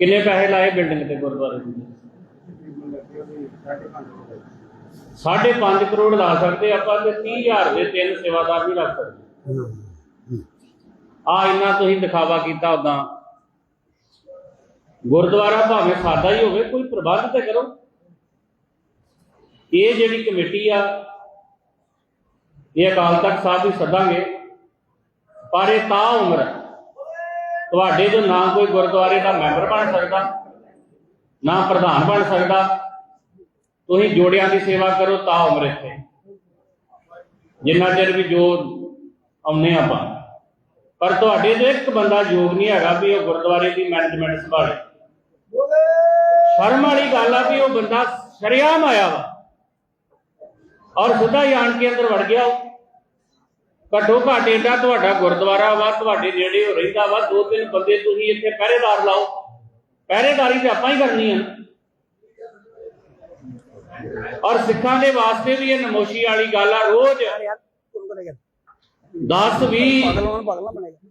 ਕਿੰਨੇ ਪੈਸੇ ਲਾਏ ਬਿਲਡਿੰਗ ਤੇ ਗੁਰਦੁਆਰੇ ਦੀ ਸਾਢੇ ਪੰਜ ਕਰੋੜ ਲਾ ਸਕਦੇ ਆਪਾਂ ਤੇ 30000 ਦੇ ਤਿੰਨ ਸੇਵਾਦਾਰ ਵੀ ਰੱਖ ਸਕਦੇ। ਆ ਇੰਨਾ ਤੁਸੀਂ ਦਿਖਾਵਾ ਕੀਤਾ ਉਦਾਂ ਗੁਰਦੁਆਰਾ ਭਾਵੇਂ ਸਾਦਾ ਹੀ ਹੋਵੇ, ਕੋਈ ਪ੍ਰਬੰਧ ਤੇ ਕਰੋ। ਇਹ ਜਿਹੜੀ ਕਮੇਟੀ ਆ, ਇਹ ਅਕਾਲ ਤਖਤ ਸਾਹਿਬ ਵੀ ਸਦਾਂਗੇ, ਪਰ ਇਹ ਤਾਂ ਉਮਰ ਹੈ। ਤੁਹਾਡੇ ਤੋਂ ਨਾ ਕੋਈ ਗੁਰਦੁਆਰੇ ਦਾ ਮੈਂਬਰ ਬਣ ਸਕਦਾ, ਨਾ ਪ੍ਰਧਾਨ ਬਣ ਸਕਦਾ, ਤੁਸੀਂ ਜੋੜਿਆਂ ਦੀ ਸੇਵਾ ਕਰੋ ਤਾਂ ਉਮਰ ਇੱਥੇ। ਜਿੰਨਾ ਚਿਰ ਵੀ ਜੋ ਆਉਨੇ ਆਪਾਂ। ਪਰ ਤੁਹਾਡੇ ਤੋਂ ਇੱਕ ਬੰਦਾ ਯੋਗ ਨਹੀਂ ਹੈਗਾ ਵੀ ਉਹ ਗੁਰਦੁਆਰੇ ਦੀ ਮੈਨੇਜਮੈਂਟ ਸੰਭਾਲੇ। ਸ਼ਰਮ ਵਾਲੀ ਗੱਲ ਆ ਵੀ ਉਹ ਬੰਦਾ ਸ਼ਰਿਆਮ ਆਇਆ ਵਾ। ਔਰ ਸਿੱਧਾ ਹੀ ਆਣ ਕੇ ਅੰਦਰ ਵੜ ਗਿਆ। ਉਹ। ਘੱਟੋ ਘੱਟ ਏਡਾ ਤੁਹਾਡਾ ਗੁਰਦੁਆਰਾ ਵਾ, ਤੁਹਾਡੇ ਨੇੜੇ ਹੋ ਰਹਿੰਦਾ ਵਾ, ਦੋ ਤਿੰਨ ਬੰਦੇ ਤੁਸੀਂ ਇੱਥੇ ਪਹਿਰੇਦਾਰ ਲਾਓ। ਪਹਿਰੇਦਾਰੀ ਤੇ ਆਪਾਂ ਹੀ ਕਰਨੀ ਆ। ਔਰ ਸਿੱਖਾਂ ਦੇ ਵਾਸਤੇ ਵੀ ਇਹ ਨਮੋਸ਼ੀ ਵਾਲੀ ਗੱਲ ਆ, ਰੋਜ਼ 10 20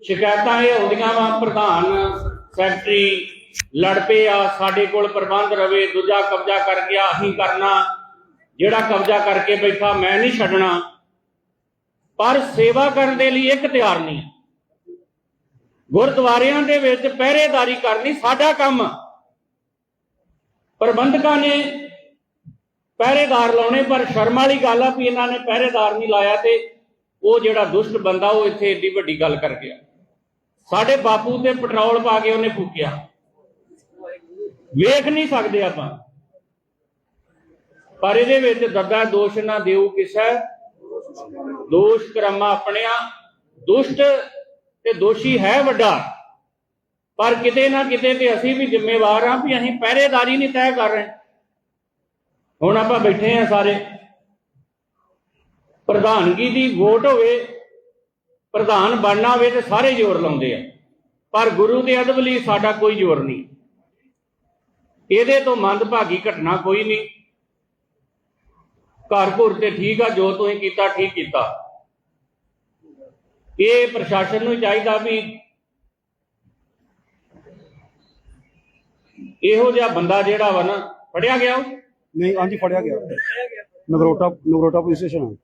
ਸ਼ਿਕਾਇਤਾਂ ਇਹ ਆਉਂਦੀਆਂ ਵਾ, ਪ੍ਰਧਾਨ ਸੈਕਟਰੀ ਲੜ ਪਏ ਆ, ਸਾਡੇ ਕੋਲ ਪ੍ਰਬੰਧ ਰਵੇ, ਦੂਜਾ ਕਬਜ਼ਾ ਕਰ ਗਿਆ, ਅਸੀਂ ਕਰਨਾ। ਜਿਹੜਾ ਕਬਜ਼ਾ ਕਰਕੇ ਬੈਠਾ, ਮੈਂ ਨਹੀਂ ਛੱਡਣਾ। ਪਰ ਸੇਵਾ ਕਰਨ ਦੇ ਲਈ ਇੱਕ ਤਿਆਰ ਨਹੀਂ ਹੈ। ਗੁਰਦੁਆਰਿਆਂ ਦੇ ਵਿੱਚ ਪਹਿਰੇਦਾਰੀ ਕਰਨੀ ਸਾਡਾ ਕੰਮ। ਪ੍ਰਬੰਧਕਾਂ ਨੇ ਪਹਿਰੇਦਾਰ ਲਾਉਣੇ, ਪਰ ਸ਼ਰਮ ਵਾਲੀ ਗੱਲ ਆ ਵੀ ਇਹਨਾਂ ਨੇ ਪਹਿਰੇਦਾਰ ਨਹੀਂ ਲਾਇਆ ਤੇ ਉਹ ਜਿਹੜਾ ਦੁਸ਼ਟ ਬੰਦਾ ਉਹ ਇੱਥੇ ਏਡੀ ਵੱਡੀ ਗੱਲ ਕਰ ਗਿਆ। ਸਾਡੇ ਬਾਪੂ ਤੇ ਪੈਟਰੋਲ ਪਾ ਕੇ ਉਹਨੇ ਫੂਕਿਆ। ਵੇਖ ਨਹੀਂ ਸਕਦੇ ਆਪਾਂ। ਪਰ ਇਹਦੇ ਵਿੱਚ ਦੱਦਾ ਦੋਸ਼ ਨਾ ਦਿਓ ਕਿਸੇ। ਦੋਸ਼ ਕਰਮਾ ਆਪਣਿਆ, ਦੁਸ਼ਟ ਤੇ ਦੋਸ਼ੀ ਹੈ ਵੱਡਾ। ਪਰ ਕਿਤੇ ਨਾ ਕਿਤੇ ਤੇ ਅਸੀਂ ਵੀ ਜ਼ਿੰਮੇਵਾਰ ਹਾਂ ਵੀ ਅਸੀਂ ਪਹਿਰੇਦਾਰੀ ਨਹੀਂ ਤੈਅ ਕਰ ਰਹੇ। ਹੁਣ ਆਪਾਂ ਬੈਠੇ ਆ ਸਾਰੇ। ਪ੍ਰਧਾਨਗੀ ਦੀ ਵੋਟ ਹੋਵੇ, ਪ੍ਰਧਾਨ ਬਣਨਾ ਹੋਵੇ ਤੇ ਸਾਰੇ ਜ਼ੋਰ ਲਾਉਂਦੇ ਆ। ਪਰ ਗੁਰੂ ਦੇ ਅਦਬ ਲਈ ਸਾਡਾ ਕੋਈ ਜ਼ੋਰ ਨਹੀਂ। ਇਹਦੇ ਤੋਂ ਮੰਦਭਾਗੀ ਘਟਨਾ ਕੋਈ ਨਹੀਂ। ਘਰ ਘੁਰ ਤੇ ਠੀਕ ਆ ਜੋ ਤੁਸੀਂ ਕੀਤਾ ਠੀਕ ਕੀਤਾ। ਇਹ ਪ੍ਰਸ਼ਾਸਨ ਨੂੰ ਚਾਹੀਦਾ ਵੀ ਇਹੋ ਜਿਹਾ ਬੰਦਾ ਜਿਹੜਾ ਵਾ ਨਾ ਫੜਿਆ ਗਿਆ ਉਹ? ਨਹੀਂ ਹਾਂਜੀ ਫੜਿਆ ਗਿਆ। ਨਗਰੋਟਾ ਨਗਰੋਟਾ ਪੁਲਿਸ ਸਟੇਸ਼ਨ ਹੈ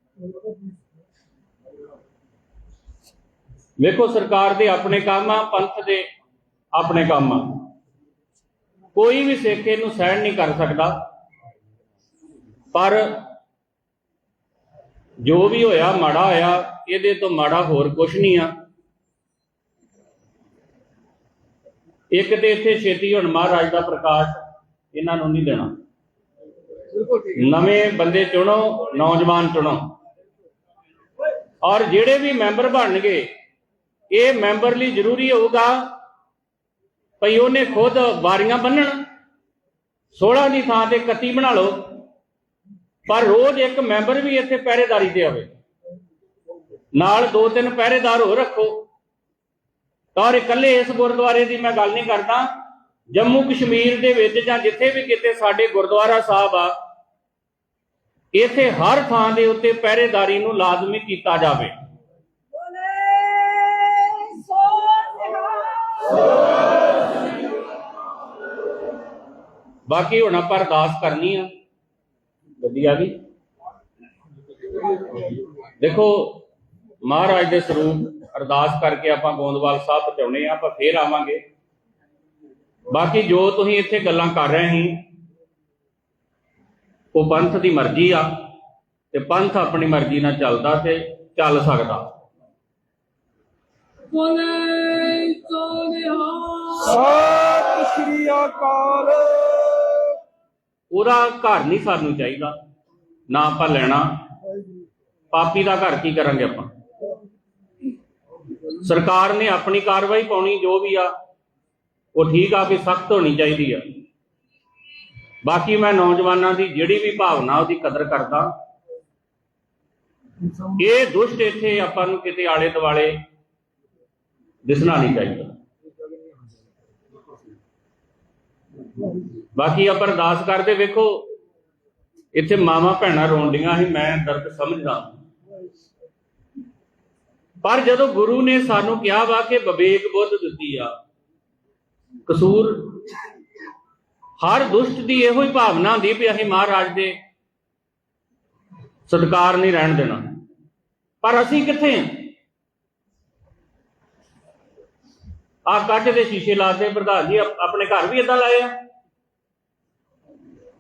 ਵੇਖੋ ਸਰਕਾਰ ਦੇ ਆਪਣੇ ਕੰਮ ਆ ਪੰਥ ਦੇ ਆਪਣੇ ਕੰਮ ਆ। ਕੋਈ ਵੀ ਸਿੱਖ ਇਹਨੂੰ ਸਹਿਣ ਨਹੀਂ ਕਰ ਸਕਦਾ। ਪਰ ਜੋ ਵੀ ਹੋਇਆ ਮਾੜਾ ਹੋਇਆ ਇਹਦੇ ਤੋਂ ਮਾੜਾ ਹੋਰ ਕੁਝ ਨਹੀਂ ਆ। ਇੱਕ ਤੇ ਇੱਥੇ ਛੇਤੀ ਹੁਣ ਮਹਾਰਾਜ ਦਾ ਪ੍ਰਕਾਸ਼ ਇਹਨਾਂ ਨੂੰ ਨਹੀਂ ਦੇਣਾ। ਨਵੇਂ ਬੰਦੇ ਚੁਣੋ ਨੌਜਵਾਨ ਚੁਣੋ। ਔਰ ਜਿਹੜੇ ਵੀ ਮੈਂਬਰ ਬਣਨਗੇ ਇਹ ਮੈਂਬਰ ਲਈ ਜ਼ਰੂਰੀ ਹੋਊਗਾ ਭਈ ਉਹਨੇ ਖੁਦ ਵਾਰੀਆਂ ਬੰਨਣ। 16 ਦੀ ਥਾਂ ਤੇ 31 ਬਣਾ ਲਓ। ਪਰ ਰੋਜ਼ ਇੱਕ ਮੈਂਬਰ ਵੀ ਇੱਥੇ ਪਹਿਰੇਦਾਰੀ ਤੇ ਆਵੇ। ਨਾਲ ਦੋ ਤਿੰਨ ਪਹਿਰੇਦਾਰ ਹੋ ਰੱਖੋ। ਔਰ ਇਕੱਲੇ ਇਸ ਗੁਰਦੁਆਰੇ ਦੀ ਮੈਂ ਗੱਲ ਨਹੀਂ ਕਰਦਾ। ਜੰਮੂ ਕਸ਼ਮੀਰ ਦੇ ਵਿੱਚ ਜਾਂ ਜਿੱਥੇ ਵੀ ਕਿਤੇ ਸਾਡੇ ਗੁਰਦੁਆਰਾ ਸਾਹਿਬ ਆ, ਇਥੇ ਹਰ ਥਾਂ ਦੇ ਉੱਤੇ ਪਹਿਰੇਦਾਰੀ ਨੂੰ ਲਾਜ਼ਮੀ ਕੀਤਾ ਜਾਵੇ। ਬਾਕੀ ਹੁਣ ਆਪਾਂ ਅਰਦਾਸ ਕਰਨੀ ਆ। ਗੱਡੀ ਆ ਗਈ। ਦੇਖੋ ਮਹਾਰਾਜ ਦੇ ਸਰੂਪ ਅਰਦਾਸ ਕਰਕੇ ਆਪਾਂ ਗੋਂਦਵਾਲ ਸਾਹਿਬ ਪਹੁੰਚਾਉਣੇ ਆ ਆਪਾਂ ਫੇਰ ਆਵਾਂਗੇ। ਬਾਕੀ ਜੋ ਤੁਸੀਂ ਇੱਥੇ ਗੱਲਾਂ ਕਰ ਰਹੇ ਸੀ ਉਹ ਪੰਥ ਦੀ ਮਰਜ਼ੀ ਆ ਤੇ ਪੰਥ ਆਪਣੀ ਮਰਜ਼ੀ ਨਾਲ ਚੱਲਦਾ ਤੇ ਚੱਲ ਸਕਦਾ। ਬੋਲੇ ਸੋ ਨਿਹਾਲ ਸਤਿ ਸ਼੍ਰੀ ਅਕਾਲ। ਉਹਦਾ ਘਰ ਨਹੀਂ ਸਾਨੂੰ ਚਾਹੀਦਾ। ਨਾ ਆਪਾਂ ਲੈਣਾ। ਪਾਪੀ ਦਾ ਘਰ ਕੀ ਕਰਾਂਗੇ ਆਪਾਂ? ਸਰਕਾਰ ਨੇ ਆਪਣੀ ਕਾਰਵਾਈ ਪਾਉਣੀ, ਜੋ ਵੀ ਆ, ਉਹ ਠੀਕ ਆ ਵੀ ਸਖਤ ਹੋਣੀ ਚਾਹੀਦੀ ਆ। ਬਾਕੀ ਮੈਂ ਨੌਜਵਾਨਾਂ ਦੀ ਜਿਹੜੀ ਵੀ ਭਾਵਨਾ, ਉਹਦੀ ਕਦਰ ਕਰਦਾ। ਇਹ ਦੁਸ਼ਟ ਇੱਥੇ ਆਪਾਂ ਨੂੰ ਕਿਤੇ ਆਲੇ ਦੁਆਲੇ ਦਿਸਣਾ ਨਹੀਂ ਚਾਹੀਦਾ। ਬਾਕੀ ਆਪਾਂ ਅਰਦਾਸ ਕਰਦੇ ਵੇਖੋ, ਇੱਥੇ ਮਾਵਾ ਭੈਣਾਂ ਰੋਂਦੀਆਂ ਸੀ, ਮੈਂ ਦਰਦ ਸਮਝਦਾ ਪਰ ਜਦੋਂ ਗੁਰੂ ਨੇ ਸਾਨੂੰ ਕਿਹਾ ਵਾ ਕਿ ਵਿਵੇਕ ਬੁੱਧ ਦਿੱਤੀ ਆ, ਕਸੂਰ ਹਰ ਦੁਸ਼ਟ ਦੀ ਇਹੋ ਹੀ ਭਾਵਨਾ ਹੁੰਦੀ ਵੀ ਅਸੀਂ ਮਹਾਰਾਜ ਦੇ ਸਤਕਾਰ ਨਹੀਂ ਰਹਿਣ ਦੇਣਾ। ਪਰ ਅਸੀਂ ਕਿੱਥੇ ਹਾਂ ਆ ਕੱਚ ਦੇ ਸ਼ੀਸ਼ੇ ਲਾਤੇ ਪ੍ਰਧਾਨ ਜੀ ਆਪਣੇ ਘਰ ਵੀ ਇਦਾਂ ਲਾਏ ਆ?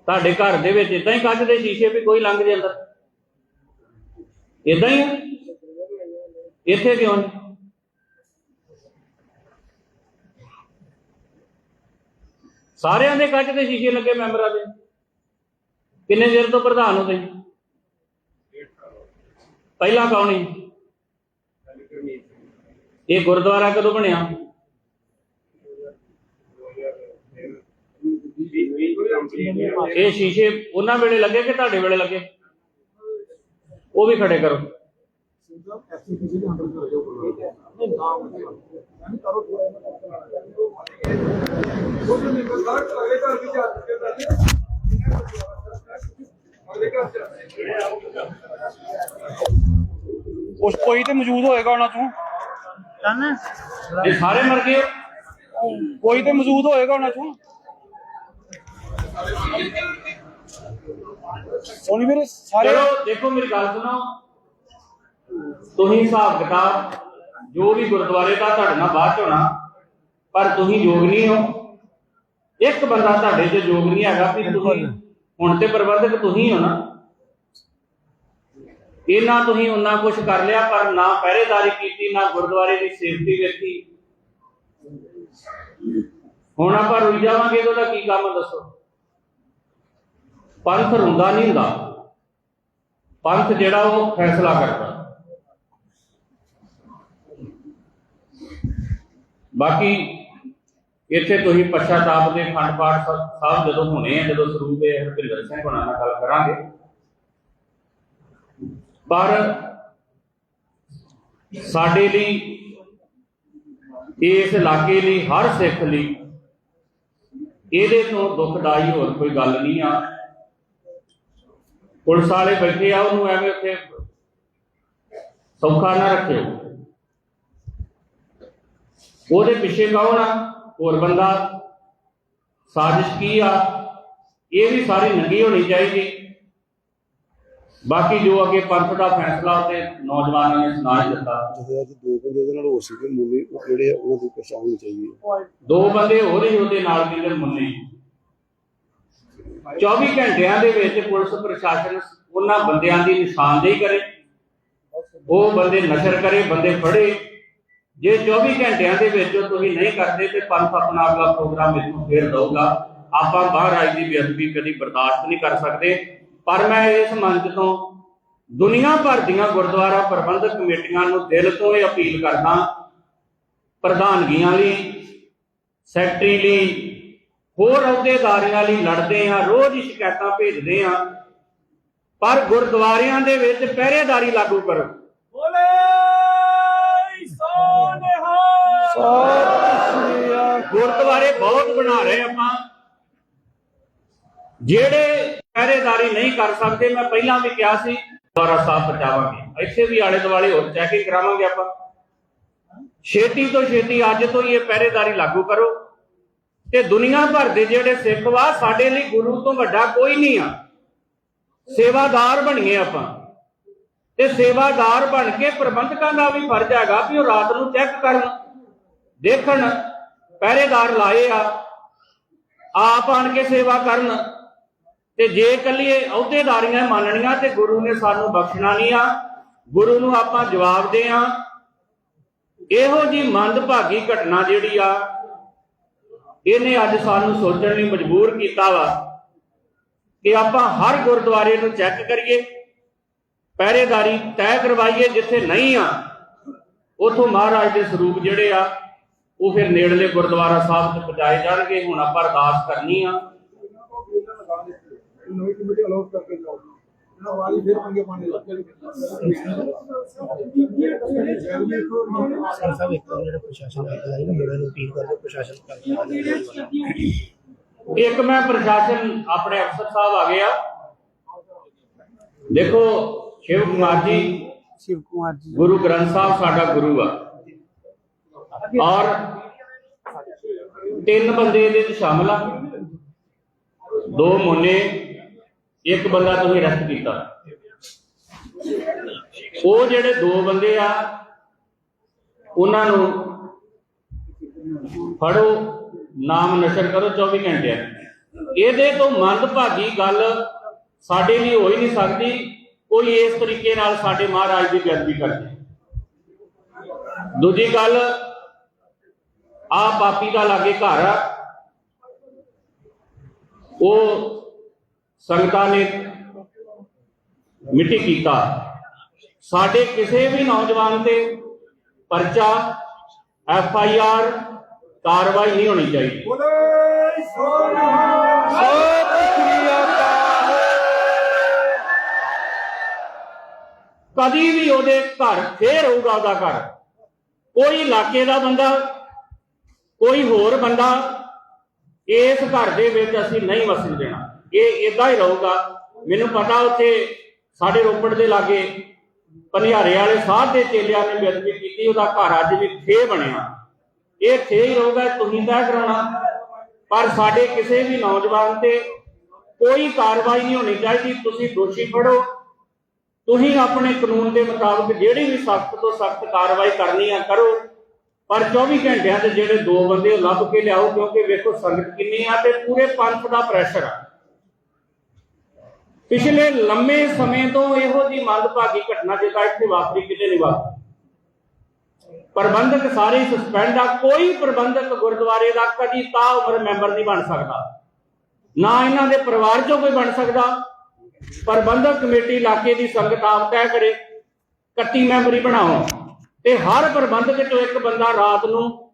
ਤੁਹਾਡੇ ਘਰ ਦੇ ਵਿੱਚ ਇਦਾਂ ਹੀ ਕੱਚ ਦੇ ਸ਼ੀਸ਼ੇ ਵੀ ਕੋਈ ਲੰਘ ਜੇ ਅੰਦਰ? ਇਦਾਂ ਹੀ ਇੱਥੇ ਕਿਉਂ ਨਹੀਂ? ਸਾਰਿਆਂ ਦੇ ਕੱਚ ਦੇ ਸ਼ੀਸ਼ੇ ਲੱਗੇ ਮੈਂਬਰਾਂ ਦੇ। ਕਿੰਨੇ ਚਿਰ ਤੋਂ ਪ੍ਰਧਾਨ ਹੋ ਤੁਸੀਂ? ਪਹਿਲਾਂ ਕੌਣ ਸੀ? ਇਹ ਗੁਰਦੁਆਰਾ ਕਦੋਂ ਬਣਿਆ? ਇਹ ਸ਼ੀਸ਼ੇ ਉਹਨਾਂ ਵੇਲੇ ਲੱਗੇ ਕਿ ਤੁਹਾਡੇ ਵੇਲੇ ਲੱਗੇ ਉਹ ਵੀ ਖੜੇ ਕਰੋ ਉਸ ਕੋਈ ਤੇ ਮੌਜੂਦ ਹੋਏਗਾ ਉਹਨਾਂ ਚੋਂ ਇਹ ਸਾਰੇ ਮਰ ਗਏ ਕੋਈ ਤੇ ਮੌਜੂਦ ਹੋਏਗਾ ਉਹਨਾਂ ਚੋਂ ਸੋਨੀ ਵੀਰੇ ਸਾਰੇ ਚਲੋ ਦੇਖੋ ਮੇਰੀ ਗੱਲ ਸੁਣੋ। ਤੁਸੀਂ ਹਿਸਾਬ ਕਿਤਾਬ ਜੋ ਵੀ ਗੁਰਦੁਆਰੇ ਦਾ ਤੁਹਾਡੇ ਨਾਲ ਬਾਅਦ ਹੋਣਾ ਪਰ ਤੁਸੀਂ ਯੋਗ ਨਹੀਂ ਹੋ। ਇੱਕ ਬੰਦਾ ਤੁਹਾਡੇ 'ਚ ਯੋਗ ਨਹੀਂ ਹੈਗਾ ਵੀ ਤੁਸੀਂ ਹੁਣ ਤੇ ਪ੍ਰਬੰਧਕ ਤੁਸੀਂ ਹੋ ਨਾ। ਇਹਨਾਂ ਤੁਸੀਂ ਉਹਨਾਂ ਕੁਝ ਕਰ ਲਿਆ ਪਰ ਨਾ ਪਹਿਰੇਦਾਰੀ ਕੀਤੀ ਨਾ ਗੁਰਦੁਆਰੇ ਦੀ ਸੇਫਟੀ ਵੇਖੀ। ਹੁਣ ਆਪਾਂ ਰੁੱਝ ਜਾਵਾਂਗੇ ਕੀ ਕੰਮ ਦੱਸੋ? ਪੰਥ ਰੁੰਦਾ ਨਹੀਂ ਹੁੰਦਾ। ਪੰਥ ਜਿਹੜਾ ਉਹ ਫੈਸਲਾ ਕਰਦਾ। ਬਾਕੀ ਇੱਥੇ ਤੁਸੀਂ ਪਛਾਤਾਪ ਦੇ ਖੰਡ ਪਾਠ ਸਾਹਿਬ ਜਦੋਂ ਹੋਣੇ ਆ, ਜਦੋਂ ਸਰੂਪ ਦੇ ਹਰਪਿੰਦਰ ਸਿੰਘ ਹੋਣਾ ਨਾਲ ਗੱਲ ਕਰਾਂਗੇ। ਪਰ ਸਾਡੇ ਲਈ, ਇਸ ਇਲਾਕੇ ਲਈ, ਹਰ ਸਿੱਖ ਲਈ ਇਹਦੇ ਤੋਂ ਦੁਖਦਾਈ ਹੋਰ ਕੋਈ ਗੱਲ ਨਹੀਂ ਆ। ਪੁਲਿਸ ਵਾਲੇ ਬੈਠੇ ਆ ਉਹਨੂੰ ਐਵੇਂ ਉੱਥੇ ਸੌਖਾ ਨਾ ਰੱਖਿਓ। ਉਹਦੇ ਪਿੱਛੇ ਕੌਣ ਆ? ਹੋਰ ਬੰਦਾ? ਸਾਜ਼ਿਸ਼ ਕੀ ਆ? ਇਹ ਵੀ ਸਾਰੀ ਨੰਗੀ ਹੋਣੀ ਚਾਹੀਦੀ। ਬਾਕੀ ਜੋ ਅੱਗੇ ਪੰਥ ਦਾ ਫੈਸਲਾ ਤੇ ਨੌਜਵਾਨਾਂ ਨੇ ਸੁਣਾ ਦਿੱਤਾ। ਜਿਹੜੇ ਅੱਜ ਦੋ ਬੰਦੇ ਉਹਦੇ ਨਾਲ ਹੋ ਸੀਗੇ ਮੁੰਡੇ ਉਹ ਕਿਹੜੇ ਉਹਨਾਂ ਦੀ ਪਛਾਣ ਹੋਣੀ ਚਾਹੀਦੀ ਦੋ ਬੰਦੇ ਹੀ ਉਹਦੇ ਨਾਲ ਕਿੰਦਰ ਮੁੰਨੇ 24 ਘੰਟਿਆਂ ਦੇ ਵਿੱਚ ਪੁਲਿਸ ਪ੍ਰਸ਼ਾਸਨ ਉਹਨਾਂ ਬੰਦਿਆਂ ਦੀ ਨਿਸ਼ਾਨਦੇਹੀ ਕਰੇ, ਉਹ ਬੰਦੇ ਨਸ਼ਰ ਕਰੇ, ਬੰਦੇ ਫੜੇ। ਜੇ 24 ਘੰਟਿਆਂ ਦੇ ਵਿੱਚ ਤੁਸੀਂ ਨਹੀਂ ਕਰਦੇ ਤੇ ਪੰਥ ਆਪਣਾ ਅਗਲਾ ਪ੍ਰੋਗਰਾਮ ਇਹਨੂੰ ਫੇਰ ਦਊਗਾ। ਆਪਾਂ ਬਾਹਰ ਆਈ ਦੀ ਬੇਅਦਬੀ ਕਦੀ ਬਰਦਾਸ਼ਤ ਨਹੀਂ ਕਰ ਸਕਦੇ। ਪਰ ਮੈਂ ਇਸ ਮੰਚ ਤੋਂ ਦੁਨੀਆ ਭਰ ਦੀਆਂ ਗੁਰਦੁਆਰਾ ਪ੍ਰਬੰਧਕ ਕਮੇਟੀਆਂ ਨੂੰ ਦਿਲ ਤੋਂ ਇਹ ਅਪੀਲ ਕਰਦਾ, ਪ੍ਰਧਾਨਗੀਆਂ ਲਈ, ਸੈਕਟਰੀ ਲਈ ਹੋਰ ਅਹੁਦੇਦਾਰੀਆਂ ਲਈ ਲੜਦੇ ਆ ਰੋਜ਼ ਹੀ ਸ਼ਿਕਾਇਤਾਂ ਭੇਜਦੇ ਆ ਪਰ ਗੁਰਦੁਆਰਿਆਂ ਦੇ ਵਿੱਚ ਪਹਿਰੇਦਾਰੀ ਲਾਗੂ ਕਰੋ। ਬੋਲੇ ਸੋਨੇਹਾ ਗੁਰਦੁਆਰੇ ਬਹੁਤ ਬਣਾ ਰਹੇ ਆਪਾਂ। ਜਿਹੜੇ ਪਹਿਰੇਦਾਰੀ ਨਹੀਂ ਕਰ ਸਕਦੇ ਮੈਂ ਪਹਿਲਾਂ ਵੀ ਕਿਹਾ ਸੀ ਗੁਰਦੁਆਰਾ ਸਾਹਿਬ ਬਚਾਵਾਂਗੇ ਇੱਥੇ ਵੀ ਆਲੇ ਦੁਆਲੇ ਹੋਰ ਚੈਕਿੰਗ ਕਰਾਵਾਂਗੇ ਆਪਾਂ। ਛੇਤੀ ਤੋਂ ਛੇਤੀ ਅੱਜ ਤੋਂ ਹੀ ਇਹ ਪਹਿਰੇਦਾਰੀ ਲਾਗੂ ਕਰੋ। ਤੇ ਦੁਨੀਆ ਭਰ ਦੇ ਜਿਹੜੇ ਸਿੱਖ ਵਾ, ਸਾਡੇ ਲਈ ਗੁਰੂ ਤੋਂ ਵੱਡਾ ਕੋਈ ਨਹੀਂ ਆ। ਸੇਵਾਦਾਰ ਬਣੀਏ ਆਪਾਂ। ਤੇ ਸੇਵਾਦਾਰ ਬਣ ਕੇ ਪ੍ਰਬੰਧਕਾਂ ਦਾ ਵੀ ਫਰਜ਼ ਹੈਗਾ ਵੀ ਉਹ ਰਾਤ ਨੂੰ ਚੈੱਕ ਕਰਨ, ਦੇਖਣ, ਪਹਿਰੇਦਾਰ ਲਾਏ ਆ, ਆਪ ਆਣ ਕੇ ਸੇਵਾ ਕਰਨ। ਤੇ ਜੇ ਕੱਲੀਏ ਅਹੁਦੇਦਾਰੀਆਂ ਮੰਨਣੀਆਂ ਤੇ ਗੁਰੂ ਨੇ ਸਾਨੂੰ ਬਖਸ਼ਣਾ ਨਹੀਂ ਆ, ਗੁਰੂ ਨੂੰ ਆਪਾਂ ਜਵਾਬ ਦੇ। ਆ ਇਹੋ ਜੀ ਮੰਦਭਾਗੀ ਘਟਨਾ ਜਿਹੜੀ ਆ ਇਹਨੇ ਅੱਜ ਸਾਨੂੰ ਸੋਚਣ ਲਈ ਮਜਬੂਰ ਕੀਤਾ ਵਾ ਕਿ ਆਪਾਂ ਹਰ ਗੁਰਦੁਆਰੇ ਨੂੰ ਚੈੱਕ ਕਰੀਏ, ਪਹਿਰੇਦਾਰੀ ਤੈਅ ਕਰਵਾਈਏ ਜਿੱਥੇ ਨਹੀਂ ਆ, ਉਥੋਂ ਮਹਾਰਾਜ ਦੇ ਸਰੂਪ ਜਿਹੜੇ ਆ, ਉਹ ਫਿਰ ਨੇੜਲੇ ਗੁਰਦੁਆਰਾ ਸਾਹਿਬ ਤੇ ਪਹੁੰਚਾਏ ਜਾਣਗੇ। ਹੁਣ ਆਪਾਂ ਅਰਦਾਸ ਕਰਨੀ ਆ। ਨਵੀਂ ਕਮੇਟੀ ਅਲਾਉ ਕਰਕੇ ਜਾਓ। ਸਰ ਸਾਹਿਬ ਇੱਕ ਵਾਰ ਜਿਹੜਾ ਪ੍ਰਸ਼ਾਸਨ ਅਧਿਕਾਰੀ ਨਾ ਮੁੰਡਿਆਂ ਨੂੰ ਅਪੀਲ ਕਰਦੇ ਪ੍ਰਸ਼ਾਸਨ ਕਰਦੇ ਇੱਕ ਮੈਂ ਪ੍ਰਸ਼ਾਸਨ ਆਪਣੇ ਅਫਸਰ ਸਾਹਿਬ ਆ ਗਏ ਆ। ਦੇਖੋ ਸ਼ਿਵ ਕੁਮਾਰ ਜੀ ਸ਼ਿਵ ਕੁਮਾਰ ਜੀ। ਗੁਰੂ ਗ੍ਰੰਥ ਸਾਹਿਬ ਸਾਡਾ ਗੁਰੂ ਆ। ਔਰ ਤਿੰਨ ਬੰਦੇ ਇਹਦੇ ਚ ਸ਼ਾਮਲ ਆ। ਦੋ ਮੋਨੇ ਇੱਕ ਬੰਦਾ ਤੁਸੀਂ ਅਰੈਸਟ ਕੀਤਾ। ਉਹ ਜਿਹੜੇ ਦੋ ਬੰਦੇ ਆ, ਉਹਨਾਂ ਨੂੰ ਫੜੋ, ਨਾਮ ਨਸ਼ਰ ਕਰੋ 24 ਘੰਟੇ ਇਹਦੇ ਤੋਂ ਮੰਦਭਾਗੀ ਗੱਲ ਸਾਡੇ ਲਈ ਹੋ ਹੀ ਨਹੀਂ ਸਕਦੀ। ਕੋਈ ਇਸ ਤਰੀਕੇ ਨਾਲ ਸਾਡੇ ਮਹਾਰਾਜ ਦੀ ਬੇਅਦਬੀ ਕਰਦੇ। ਦੂਜੀ ਗੱਲ ਆ ਪਾਪੀ ਦਾ ਲਾਗੇ ਘਰ ਆ। ਉਹ ਸੰਗਤਾਂ ਨੇ ਮਿੱਟੀ ਕੀਤਾ। ਸਾਡੇ ਕਿਸੇ ਵੀ ਨੌਜਵਾਨ ਤੇ ਪਰਚਾ ਐਫ ਆਈ ਆਰ ਕਾਰਵਾਈ ਨਹੀਂ ਹੋਣੀ ਚਾਹੀਦੀ। ਕਦੀ ਵੀ ਉਹਦੇ ਘਰ ਫੇਰ ਹੋਊਗਾ ਉਹਦਾ ਘਰ। ਕੋਈ ਇਲਾਕੇ ਦਾ ਬੰਦਾ ਕੋਈ ਹੋਰ ਬੰਦਾ ਇਸ ਘਰ ਦੇ ਵਿੱਚ ਅਸੀਂ ਨਹੀਂ ਵਸਣ ਦੇਣਾ। ਇਹ ਇਦਾਂ ਹੀ ਰਹੂਗਾ। ਮੈਨੂੰ ਪਤਾ ਉੱਥੇ ਸਾਡੇ ਰੋਪੜ ਦੇ ਲਾਗੇ ਪਨਿਆਰੇ ਵਾਲੇ ਸਾਧ ਦੇ ਚੇਲਿਆਂ ਨੇ ਬੇਅਦਬੀ ਕੀਤੀ, ਉਹਦਾ ਘਰ ਅੱਜ ਵੀ ਥੇ ਬਣਿਆ। ਇਹ ਥੇ ਹੀ ਰਹੂਗਾ, ਤੁਸੀਂ ਤੈਅ ਕਰਾਉਣਾ। ਪਰ ਸਾਡੇ ਕਿਸੇ ਵੀ ਨੌਜਵਾਨ ਤੇ ਕੋਈ ਕਾਰਵਾਈ ਨਹੀਂ ਹੋਣੀ ਚਾਹੀਦੀ, ਤੁਸੀਂ ਦੋਸ਼ੀ ਫੜੋ। ਤੁਸੀਂ ਆਪਣੇ ਕਾਨੂੰਨ ਦੇ ਮੁਤਾਬਕ ਜਿਹੜੀ ਵੀ ਸਖਤ ਤੋਂ ਸਖਤ ਕਾਰਵਾਈ ਕਰਨੀ ਆ, ਕਰੋ। ਪਰ 24 ਘੰਟਿਆਂ ਦੇ ਜਿਹੜੇ ਦੋ ਬੰਦੇ ਲੱਭ ਕੇ ਲਿਆਓ, ਕਿਉਂਕਿ ਵੇਖੋ ਸੰਗਤ ਕਿੰਨੀ ਆ ਤੇ ਪੂਰੇ ਪੰਥ ਦਾ ਪ੍ਰੈਸ਼ਰ ਆ। ਪਿਛਲੇ ਲੰਮੇ ਸਮੇਂ ਤੋਂ ਇਹੋ ਜੀ ਮੰਦਭਾਗੀ ਘਟਨਾ ਜਿੱਦਾਂ ਇੱਥੇ ਵਾਪਰੀ, ਕਿਤੇ ਨਹੀਂ ਵਾਪਰੀ। ਪ੍ਰਬੰਧਕ ਸਾਰੇ ਸਸਪੈਂਡ ਆ, ਕੋਈ ਪ੍ਰਬੰਧਕ ਗੁਰਦੁਆਰੇ ਦਾ ਕਦੀ ਤਾਂ ਉਮਰ ਮੈਂਬਰ ਨਹੀਂ ਬਣ ਸਕਦਾ। ਨਾ ਇਹਨਾਂ ਦੇ ਪਰਿਵਾਰ ਚੋਂ ਕੋਈ ਬਣ ਸਕਦਾ। ਪ੍ਰਬੰਧਕ ਕਮੇਟੀ ਇਲਾਕੇ ਦੀ ਸੰਗਤ ਆਪ ਤੈਅ ਕਰੇ 31 ਮੈਂਬਰੀ ਬਣਾਓ। ਤੇ ਹਰ ਪ੍ਰਬੰਧਕ ਚੋਂ ਇੱਕ ਬੰਦਾ ਰਾਤ ਨੂੰ